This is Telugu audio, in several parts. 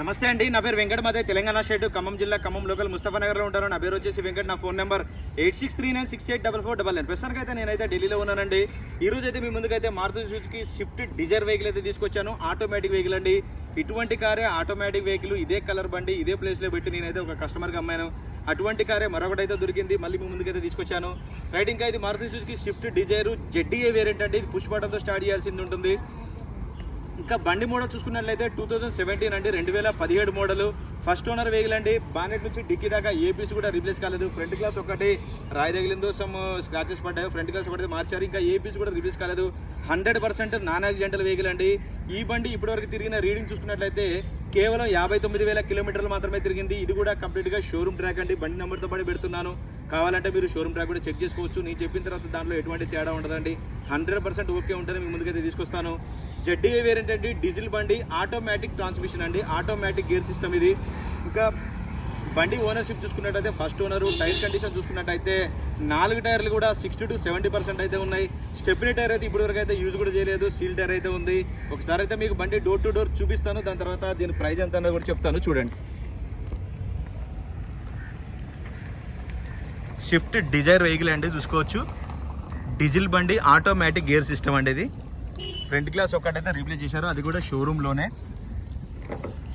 నమస్తే అండి నా పేరు వెంకట మాదే తెలంగాణ స్టేట్ ఖమ్మం జిల్లా ఖమ్మం లోకల్ ముస్తఫా నగర్లో ఉంటాను. నా పేరు వచ్చేసి వెంకట్ నా phone number eight six three nine six eight double four double nine. ప్రస్తుతానికి అయితే నేనైతే ఢిల్లీలో ఉన్నానండి. ఈ రోజు అయితే మీ ముందుకైతే Maruti Suzuki Swift Dzire vehicle అయితే తీసుకొచ్చాను. ఆటోమేటిక్ వెహికల్ అండి. ఇటువంటి కారే ఆటోమేటిక్ వెహికల్ ఇదే కలర్ బండి ఇదే ప్లేస్లో పెట్టి నేనైతే ఒక కస్టమర్కి అమ్మాను. అటువంటి కారే మరొకటి అయితే దొరికింది మళ్ళీ మీ ముందుకైతే తీసుకొచ్చాను. రైడింగ్ ఇంకా ఇది Maruti Suzuki Swift Dzire ZDA variant అండి. ఇది పుష్ బటన్తో స్టార్ట్ చేయాల్సింది ఉంటుంది. ఇంకా బండి మోడల్ చూసుకున్నట్లయితే టూ థౌజండ్ సెవెంటీన్ అండి రెండు వేల పదిహేడు మోడల్. ఫస్ట్ ఓనర్ వెహికల్ అండి. బానెట్ నుంచి డిక్కీ దాకా ఏపీస్ కూడా రీప్లేస్ కాలేదు. ఫ్రంట్ గ్లాస్ ఒకటి రాయి తగిలిందో సమ్ స్క్రాచెస్ పడ్డాయి ఫ్రంట్ గ్లాస్ ఒకటి మార్చారు. ఇంకా ఏపీస్ కూడా రీప్లేస్ కాలేదు. Hundred percent non accidental vehicle అండి. ఈ బండి ఇప్పటివరకు తిరిగిన రీడింగ్ చూసుకున్నట్లయితే కేవలం యాభై తొమ్మిది వేల కిలోమీటర్లు మాత్రమే తిరిగింది. ఇది కూడా కంప్లీట్గా షోరూమ్ ట్రాక్ అండి. బండి నెంబర్తో పాటు పెడుతున్నాను. కావాలంటే మీరు షోరూమ్ ట్రాక్ కూడా చెక్ చేసుకోవచ్చు. నేను చెప్పిన తర్వాత దాంట్లో ఎటువంటి తేడా ఉండదండి. హండ్రెడ్ పర్సెంట్ ఓకే ఉంటుంది మీ ముందుకైతే తీసుకొస్తాను. జెడ్డీఏ వేరియంట్ అండి డీజిల్ బండి ఆటోమేటిక్ ట్రాన్స్మిషన్ అండి. ఆటోమేటిక్ గేర్ సిస్టమ్ ఇది. ఇంకా బండి ఓనర్షిప్ చూసుకున్నట్టయితే ఫస్ట్ ఓనర్ టైర్ కండిషన్ చూసుకున్నట్టయితే నాలుగు టైర్లు కూడా సిక్స్టీ టు సెవెంటీ పర్సెంట్ అయితే ఉన్నాయి. స్టెప్ని టైర్ అయితే ఇప్పటివరకు అయితే యూజ్ కూడా చేయలేదు. సీల్ టైర్ అయితే ఉంది. ఒకసారి అయితే మీకు బండి డోర్ టు డోర్ చూపిస్తాను. దాని తర్వాత దీని ప్రైజ్ ఎంత అన్నది కూడా చెప్తాను. చూడండి. షిఫ్ట్ డిజైర్ వెహికల్ అండి. చూసుకోవచ్చు. డీజిల్ బండి ఆటోమేటిక్ గేర్ సిస్టమ్ అండి ఇది. ఫ్రంట్ గ్లాస్ ఒక్కటైతే రీప్లేస్ చేశారు. అది కూడా షోరూంలోనే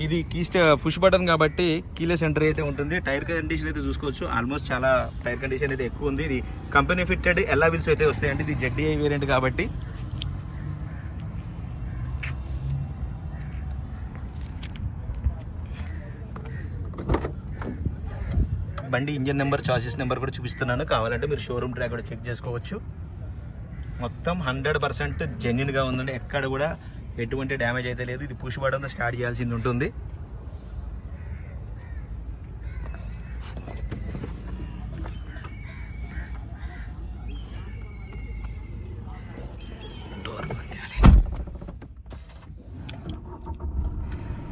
ఇది కీస్ట్ పుష్ బటన్ కాబట్టి కీలే సెంటర్ అయితే ఉంటుంది. టైర్ కండిషన్ అయితే చూసుకోవచ్చు. ఆల్మోస్ట్ చాలా టైర్ కండిషన్ అయితే ఎక్కువ ఉంది. ఇది కంపెనీ ఫిట్టెడ్ ఎల్లా వీల్స్ అయితే వస్తాయండి. ఇది జెడ్డీఐ వేరియంట్ కాబట్టి. బండి ఇంజన్ నెంబర్ చాసిస్ నెంబర్ కూడా చూపిస్తున్నాను. కావాలంటే మీరు షోరూమ్ ట్రాక్ కూడా చెక్ చేసుకోవచ్చు. మొత్తం హండ్రెడ్ పర్సెంట్ జెన్యున్గా ఉందండి. ఎక్కడ కూడా ఎటువంటి డ్యామేజ్ అయితే లేదు. ఇది పుష్ పడంతో స్టార్ట్ చేయాల్సింది ఉంటుంది.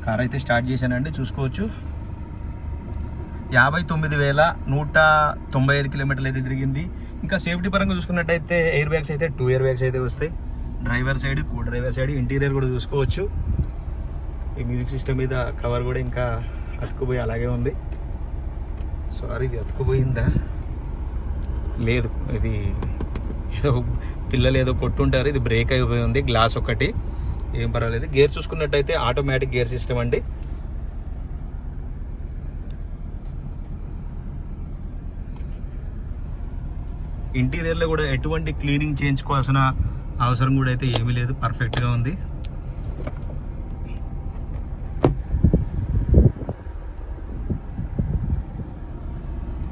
కార్ అయితే స్టార్ట్ చేశానండి. చూసుకోవచ్చు. యాభై తొమ్మిది వేల నూట తొంభై ఐదు కిలోమీటర్లు అయితే తిరిగింది. ఇంకా సేఫ్టీ పరంగా చూసుకున్నట్టయితే ఎయిర్ బ్యాగ్స్ అయితే టూ ఇయర్ బ్యాగ్స్ అయితే వస్తాయి. Driver side co driver side interior కూడా చూసుకోవచ్చు. ఈ మ్యూజిక్ సిస్టమ్ మీద కవర్ కూడా ఇంకా అతుకుపోయి అలాగే ఉంది. సారీ ఇది అతుకుపోయిందా లేదు ఇది ఏదో పిల్లలు ఏదో కొట్టుంటారు ఇది బ్రేక్ అయిపోయి ఉంది గ్లాస్ ఒకటి. ఏం పర్వాలేదు. గేర్ చూసుకున్నట్టయితే ఆటోమేటిక్ గేర్ సిస్టమ్ అండి. ఇంటీరియర్లో కూడా ఎటువంటి క్లీనింగ్ చేయించుకోవాల్సిన అవసరం కూడా అయితే ఏమీ లేదు. పర్ఫెక్ట్గా ఉంది.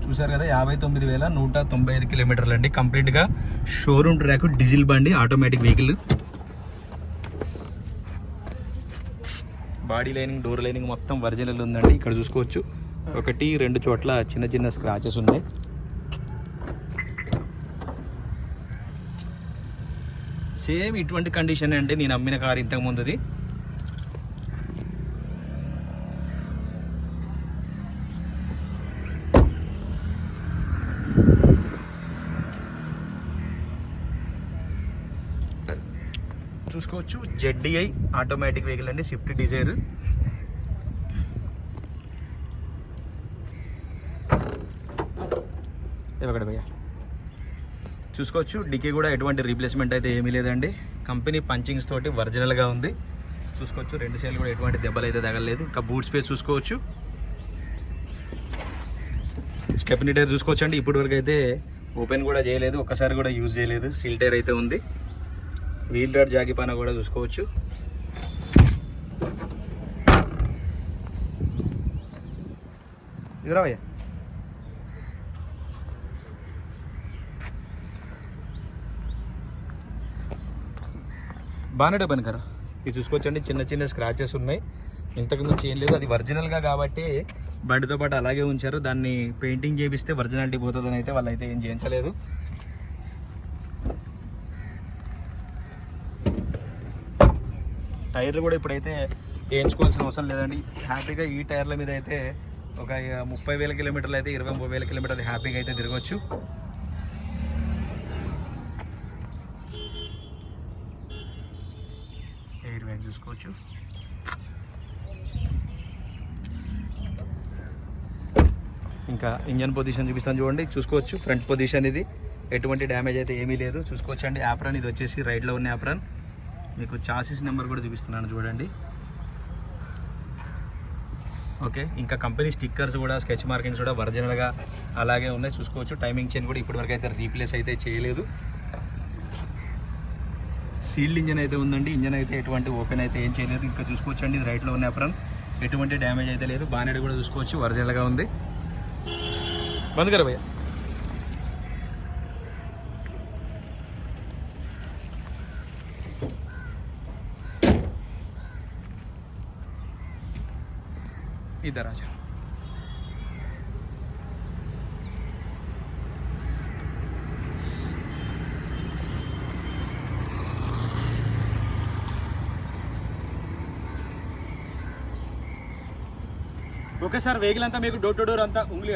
చూసారు కదా యాభై తొమ్మిది వేల నూట తొంభై ఐదు కిలోమీటర్లు అండి. కంప్లీట్గా షోరూమ్ ట్రాక్ డీజిల్ బండి automatic vehicle body lining door lining మొత్తం ఒరిజినల్ ఉందండి. ఇక్కడ చూసుకోవచ్చు. ఒకటి రెండు చోట్ల చిన్న చిన్న స్క్రాచెస్ ఉన్నాయి. సేమ్ ఇటువంటి కండిషన్ అండి నేను అమ్మిన కారు ఇంతకు ముందుది. చూసుకోవచ్చు జెడ్డిఐ ఆటోమేటిక్ వెహికల్ అండి స్విఫ్ట్ డిజైర్ ఇవ్వగడ భయ్యా చూసుకోవచ్చు. డికీ కూడా ఎటువంటి రీప్లేస్మెంట్ అయితే ఏమీ లేదండి. కంపెనీ పంచింగ్స్ తోటి ఒరిజినల్గా ఉంది. చూసుకోవచ్చు. రెండు సైడ్లు కూడా ఎటువంటి దెబ్బలు అయితే తగలలేదు. ఇంకా బూట్ స్పేస్ చూసుకోవచ్చు. స్టెప్నీ టైర్ చూసుకోవచ్చు అండి. ఇప్పటి వరకు అయితే ఓపెన్ కూడా చేయలేదు. ఒక్కసారి కూడా యూజ్ చేయలేదు. సీల్ టైర్ అయితే ఉంది. వీల్ రాడ్ జాకిపాన కూడా చూసుకోవచ్చు. ఇదిరావయ్యా బాగానే పని కదా ఇది చూసుకోవచ్చండి. చిన్న చిన్న స్క్రాచెస్ ఉన్నాయి. ఇంతకు మించి ఏం లేదు. అది ఒరిజినల్గా కాబట్టి బండితో పాటు అలాగే ఉంచారు. దాన్ని పెయింటింగ్ చేపిస్తే ఒరిజినాలిటీ పోతుందని అయితే వాళ్ళు ఏం చేయించలేదు. టైర్లు కూడా ఇప్పుడైతే వేయించుకోవాల్సిన అవసరం లేదండి. హ్యాపీగా ఈ టైర్ల మీద అయితే ఒక ముప్పై వేల కిలోమీటర్లు అయితే ఇరవై ముప్పై వేల కిలోమీటర్లు హ్యాపీగా అయితే తిరగచ్చు. చూసుకోవచ్చు ఇంకా ఇంజన్ పొజిషన్ చూపిస్తాను చూడండి చూసుకోవచ్చు. ఫ్రంట్ పొజిషన్ ఇది. ఎటువంటి డ్యామేజ్ అయితే ఏమీ లేదు. చూసుకోవచ్చు అండి యాప్రాన్ ఇది వచ్చేసి రైట్లో ఉన్న యాప్రాన్ మీకు చాసిస్ నెంబర్ కూడా చూపిస్తున్నాను చూడండి. ఓకే ఇంకా కంపెనీ స్టిక్కర్స్ కూడా స్కెచ్ మార్కింగ్స్ కూడా ఒరిజినల్గా అలాగే ఉన్నాయి. చూసుకోవచ్చు. టైమింగ్ చైన్ కూడా ఇప్పటివరకు అయితే రీప్లేస్ అయితే చేయలేదు. సీల్డ్ ఇంజన్ అయితే ఉందండి. ఇంజన్ అయితే ఎటువంటి ఓపెన్ అయితే ఏం చేయలేదు. ఇంకా చూసుకోవచ్చండి. ఇది రైట్లో ఉన్న అప్రాన్ ఎటువంటి డ్యామేజ్ అయితే లేదు. బానెడ్ కూడా చూసుకోవచ్చు. ఒరిజినల్గా ఉంది. బంద్ కర భయ్యా. ఇద్దరాజా ఓకే సార్ వెహికల్ అంతా మీకు డోర్ టు డోర్ అంతా ఉంగ్లీ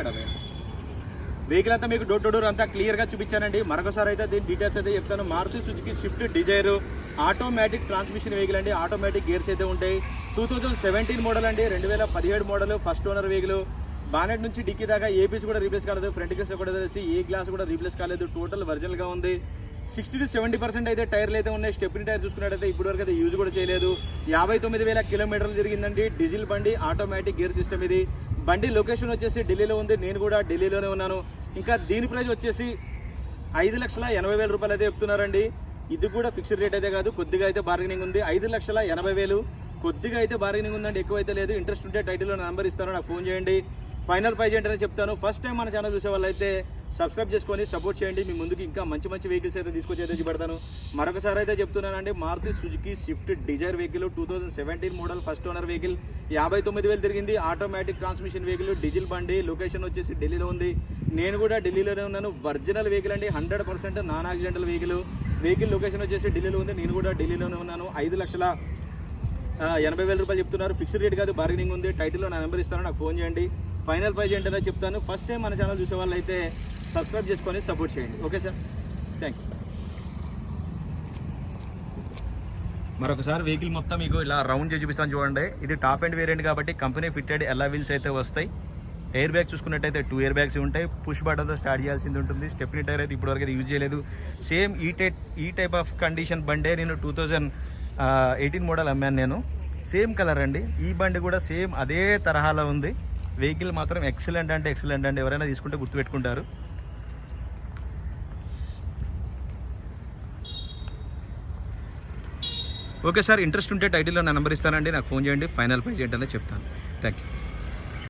వెహికల్ అంతా మీకు డోర్ టు డోర్ అంతా క్లియర్గా చూపించానండి. మరొకసారి అయితే దీని డీటెయిల్స్ అయితే చెప్తాను. Maruti Suzuki Swift Dzire automatic transmission vehicle అండి. ఆటోమేటిక్ గేర్స్ అయితే ఉంటాయి. టూ థౌజండ్ సెవెంటీన్ మోడల్ అండి. రెండు వేల పదిహేడు model first owner vehicle. Bonnet నుంచి డిక్కీ దాకా ఏ పీస్ కూడా రీప్లేస్ కాలేదు. ఫ్రంట్ గ్లాస్ కూడా తెలిసి ఏ గ్లాస్ కూడా రీప్లేస్ కాలేదు. టోటల్ ఒరిజినల్గా ఉంది. సిక్స్టీ టు సెవెంటీ పర్సెంట్ అయితే టైర్లు అయితే ఉన్నాయి. స్టెప్ని టైర్ చూసుకున్నట్టయితే ఇప్పటివరకు అయితే యూజ్ కూడా చేయలేదు. యాభై తొమ్మిది వేల కిలోమీటర్లు జరిగిందండి డీజిల్ బండి ఆటోమేటిక్ గేర్ సిస్టమ్ ఇది. బండి లొకేషన్ వచ్చేసి ఢిల్లీలో ఉంది. నేను కూడా ఢిల్లీలోనే ఉన్నాను. ఇంకా దీని ప్రైస్ వచ్చేసి ఐదు లక్షల ఎనభై వేల రూపాయలు అయితే చెప్తున్నారండి. ఇది కూడా ఫిక్స్డ్ రేట్ అయితే కాదు. కొద్దిగా అయితే బార్గెనింగ్ ఉంది. ఐదు లక్షల ఎనభై వేలు కొద్దిగా అయితే బార్గెనింగ్ ఉందండి. ఎక్కువైతే లేదు. ఇంట్రెస్ట్ ఉంటే టైటిల్లో నా నెంబర్ ఇస్తాను. నాకు ఫోన్ చేయండి. ఫైనల్ ప్రైజ్ ఏంటనే చెప్తాను. ఫస్ట్ టైం మన ఛానల్ చూసే వాళ్ళైతే సబ్స్క్రైబ్ చేసుకొని సపోర్ట్ చేయండి. మీ ముందుకు ఇంకా మంచి మంచి వెహికల్స్ అయితే తీసుకొచ్చి అయితే చూపెడతాను. మరొకసారి అయితే చెప్తున్నానండి Maruti Suzuki Swift Dzire vehicle two thousand seventeen model first owner vehicle యాభై తొమ్మిది వేలు తిరిగింది ఆటోమేటిక్ ట్రాన్స్మిషన్ వెహికల్ డీజిల్ బండి. లొకేషన్ వచ్చేసి ఢిల్లీలో ఉంది. నేను కూడా ఢిల్లీలోనే ఉన్నాను. ఒరిజినల్ వెహికల్ అండి hundred percent non accidental vehicle vehicle location వచ్చేసి ఢిల్లీలో ఉంది. నేను కూడా ఢిల్లీలోనే ఉన్నాను. ఐదు లక్షల ఎనభై వేల రూపాయలు చెప్తున్నారు. ఫిక్స్డ్ రేట్ కాదు బార్గెనింగ్ ఉంది. టైటిల్లో నా నెంబర్ ఇస్తాను. నాకు ఫోన్ చేయండి. ఫైనల్ ప్రైజ్ ఏంటనే చెప్తాను. ఫస్ట్ టైం మన ఛానల్ చూసే వాళ్ళు అయితే సబ్స్క్రైబ్ చేసుకొని సపోర్ట్ చేయండి. ఓకే సార్ థ్యాంక్ యూ మరొకసారి వెహికల్ మొత్తం మీకు ఇలా రౌండ్ చేసి చూపిస్తాను చూడండి. ఇది టాప్ అండ్ వేరియంట్ కాబట్టి కంపెనీ ఫిట్టెడ్ ఎలా వీల్స్ అయితే వస్తాయి. ఎయిర్ బ్యాగ్ చూసుకున్నట్టయితే టూ ఎయిర్ బ్యాగ్స్ ఉంటాయి. పుష్ బటన్తో స్టార్ట్ చేయాల్సింది ఉంటుంది. స్టెప్ని టైర్ అయితే ఇప్పటివరకు అయితే యూజ్ చేయలేదు. సేమ్ ఈ టైప్ ఈ టైప్ ఆఫ్ కండిషన్ బండే నేను టూ థౌజండ్ ఎయిటీన్ మోడల్ అమ్మాను నేను. సేమ్ కలర్ అండి. ఈ బండి కూడా సేమ్ అదే తరహాలో ఉంది. వెహికల్ మాత్రం ఎక్సలెంట్ అంటే ఎక్సలెంట్ అండి. ఎవరైనా తీసుకుంటే గుర్తుపెట్టుకుంటారు. ఓకే సార్ ఇంట్రెస్ట్ ఉంటే టైటిల్లో నా నెంబర్ ఇస్తానండి. నాకు ఫోన్ చేయండి. ఫైనల్ ప్రైజ్ ఏంటనే చెప్తాను. Thank you